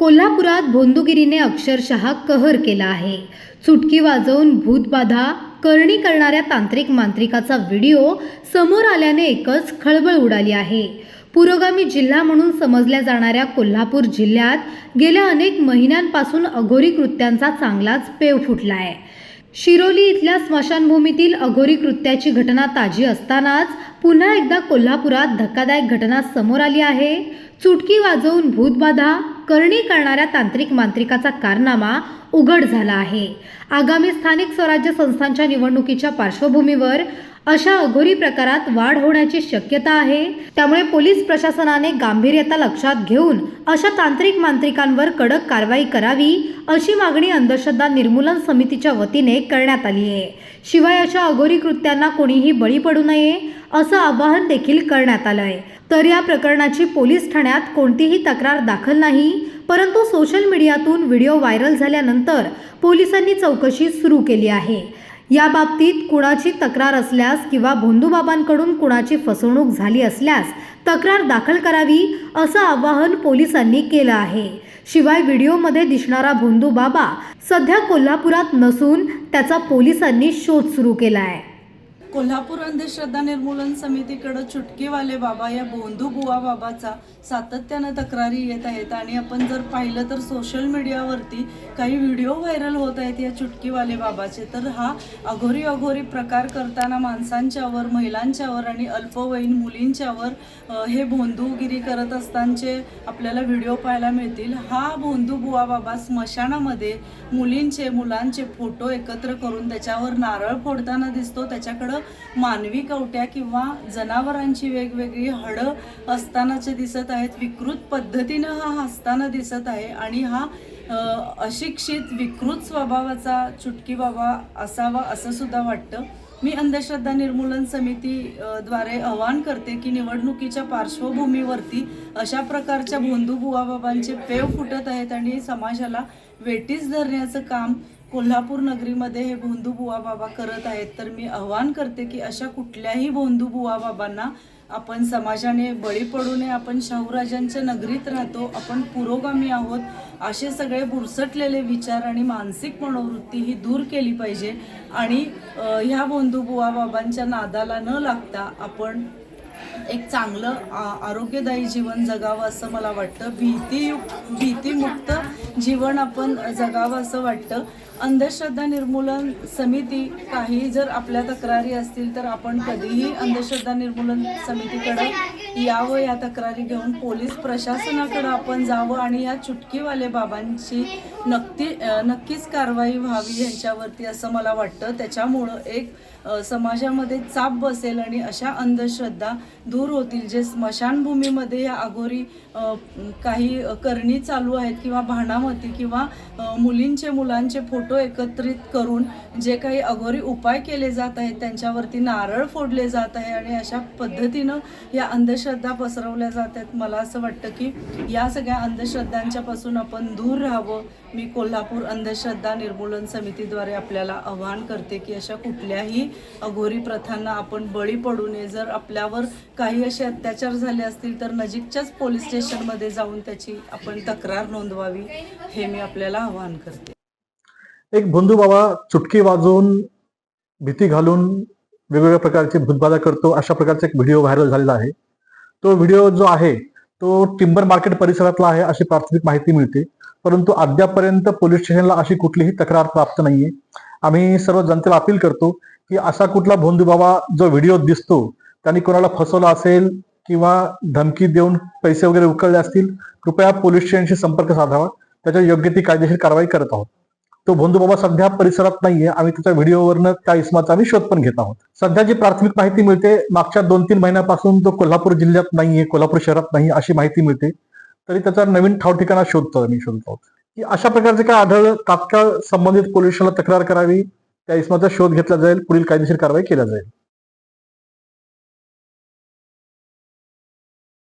कोल्हापुरात भोंदूगिरीने अक्षरशः कहर केला आहे. चुटकी वाजवून भूतबाधा करणी करणाऱ्या तांत्रिक मांत्रिकाचा व्हिडिओ समोर आल्याने एकच खळबळ उडाली आहे. पुरोगामी जिल्हा म्हणून समजल्या जाणाऱ्या कोल्हापूर जिल्ह्यात गेल्या अनेक महिन्यांपासून अघोरी कृत्यांचा चांगलाच पेव फुटला आहे शिरोली इथल्या स्मशानभूमीतील अघोरी कृत्याची घटना ताजी असतानाच पुन्हा एकदा कोल्हापुरात धक्कादायक घटना समोर आली आहे. चुटकी वाजवून भूतबाधा करणी करणाऱ्या तांत्रिक मांत्रिकाचा कारनामा उघड झाला आहे. आगामी स्थानिक स्वराज्य संस्थांच्या निवडणुकीच्या पार्श्वभूमीवर अशा अघोरी प्रकारात वाढ होण्याची शक्यता आहे. त्यामुळे पोलीस प्रशासनाने गांभीर्यता लक्षात घेऊन अशा तांत्रिक मांत्रिकांवर कडक कारवाई करावी अशी मागणी अंधश्रद्धा निर्मूलन समितीच्या वतीने करण्यात आली आहे. शिवाय अशा अघोरी कृत्यांना कोणीही बळी पडू नये असं आवाहन देखील करण्यात आलं आहे तर या प्रकरणाची पोलीस ठाण्यात कोणतीही तक्रार दाखल नाही परंतु सोशल मीडियातून व्हिडिओ व्हायरल झाल्यानंतर पोलिसांनी चौकशी सुरू केली आहे. या बाबतीत कुणाची तक्रार असल्यास किंवा भोंदूबाबांकडून कुणाची फसवणूक झाली असल्यास तक्रार दाखल करावी असं आवाहन पोलिसांनी केलं आहे. शिवाय व्हिडिओमध्ये दिसणारा भोंदू बाबा सध्या कोल्हापुरात नसून त्याचा पोलिसांनी शोध सुरू केला आहे कोल्हापूर अंधश्रद्धा निर्मूलन समितीकडं चुटकीवाले बाबा या बोंधू बुवा बाबाचा सातत्यानं तक्रारी येत आहेत आणि आपण जर पाहिलं तर सोशल मीडियावरती काही व्हिडिओ व्हायरल होत आहेत या चुटकीवाले बाबाचे. तर हा अघोरी अघोरी प्रकार करताना माणसांच्यावर महिलांच्यावर आणि अल्पवयीन मुलींच्यावर हे भोंदूगिरी करत असतानाचे आपल्याला व्हिडिओ पाहायला मिळतील. हा भोंदू बुवा बाबा स्मशानामध्ये मुलींचे मुलांचे फोटो एकत्र करून त्याच्यावर नारळ फोडताना दिसतो. त्याच्याकडं मानवी कवट्या किंवा जनावरांची वेगवेगळी हडं असतानाचे दिसत आहेत. विकृत पद्धतीनं हा हसताना दिसत आहे आणि हा अशिक्षित विकृत स्वभावाचा चुटकी बाबा असावा असं सुद्धा वाटतं. मी अंधश्रद्धा निर्मूलन समिती द्वारे आवाहन करते की निवडणुकीच्या पार्श्वभूमीवरती अशा प्रकारच्या भोंदू बुवाबाबांचे पेव फुटत आहेत आणि समाजाला वेटीस धरण्याचं काम कोल्हापूर नगरीमध्ये हे भोंदू बुवा बाबा करत आहेत. तर मी आव्हान करते की अशा कुठल्याही भोंदू बुवा बाबांना आपण समाजाने बळी पडू नये आपण शाहूराजांच्या नगरीत राहतो आपण पुरोगामी आहोत असे सगळे बुरसटलेले विचार आणि मानसिक मनोवृत्ती ही दूर केली पाहिजे. आणि ह्या भोंदू बुवा बाबांच्या नादाला न लागता आपण एक चांगलं आ- आरोग्यदायी जीवन जगावं असं मला वाटतं. भीती भीतीमुक्त जीवन आपण जगावं असं वाटतं. अंधश्रद्धा निर्मूलन समिती काही जर आपल्या तक्रारी असतील तर आपण कधीही अंधश्रद्धा निर्मूलन समितीकडे यावं या तक्रारी घेऊन पोलीस प्रशासनाकडं आपण जावं आणि या चुटकीवाले बाबांची नक्की नक्कीच कारवाई व्हावी यांच्यावरती असं मला वाटतं. त्याच्यामुळं एक समाजामध्ये चाप बसेल आणि अशा अंधश्रद्धा दूर होतील जे स्मशानभूमीमध्ये या अघोरी काही करणी चालू आहेत किंवा होती किंवा मुलींचे मुलांचे फोटो एकत्रित करून जे काही अघोरी उपाय केले जात आहेत त्यांच्यावरती नारळ फोडले जात आहे आणि अशा पद्धतीनं या अंधश्रद्धा पसरवल्या जात आहेत. मला असं वाटतं की या सगळ्या अंधश्रद्धांच्यापासून आपण दूर राहावं. मी कोल्हापूर अंधश्रद्धा निर्मूलन समितीद्वारे आपल्याला आवाहन करते की अशा कुठल्याही अघोरी प्रथांना आपण बळी पडू नये. जर आपल्यावर काही असे अत्याचार झाले असतील तर नजीकच्याच पोलीस स्टेशनमध्ये जाऊन त्याची आपण तक्रार नोंदवावी. हे मी आपल्याला आवाहन करते. एक बंधू बाबा चुटकी वाजवून भीती घालून वेगवेगळ्या प्रकारची भूतबाधा करतो अशा प्रकारचा एक व्हिडिओ व्हायरल झालेला आहे. तो व्हिडिओ जो आहे तो टिंबर मार्केट परिसरातला आहे अशी प्राथमिक माहिती मिळते. परंतु अद्यापर्यंत पोलीस स्टेशनला अशी कुठलीही तक्रार प्राप्त नाहीये. आम्ही सर्व जनतेला अपील करतो की असा कुठला भोंदू बाबा जो व्हिडिओ दिसतो त्यांनी कोणाला फसवला असेल किंवा धमकी देऊन पैसे वगैरे उकळले असतील कृपया पोलीस स्टेशनशी संपर्क साधावा. त्याच्या योग्य ती कायदेशीर कारवाई करत आहोत. तो भोंदू बाबा सध्या परिसरात नाहीये. आम्ही त्याच्या व्हिडिओवरनं त्या इसमाचा आम्ही शोध पण घेत आहोत. सध्या जी प्राथमिक माहिती मिळते मागच्या दोन तीन महिन्यापासून तो कोल्हापूर जिल्ह्यात नाहीये कोल्हापूर शहरात नाही अशी माहिती मिळते. तरी त्याचा नवीन ठाव ठिकाणा शोधतो आम्ही शोधत आहोत. की अशा प्रकारचे काय आढळलं तात्काळ संबंधित पोलिसांना तक्रार करावी? त्या इसमाचा शोध घेतला जाईल पुढील कायदेशीर कारवाई केल्या जाईल.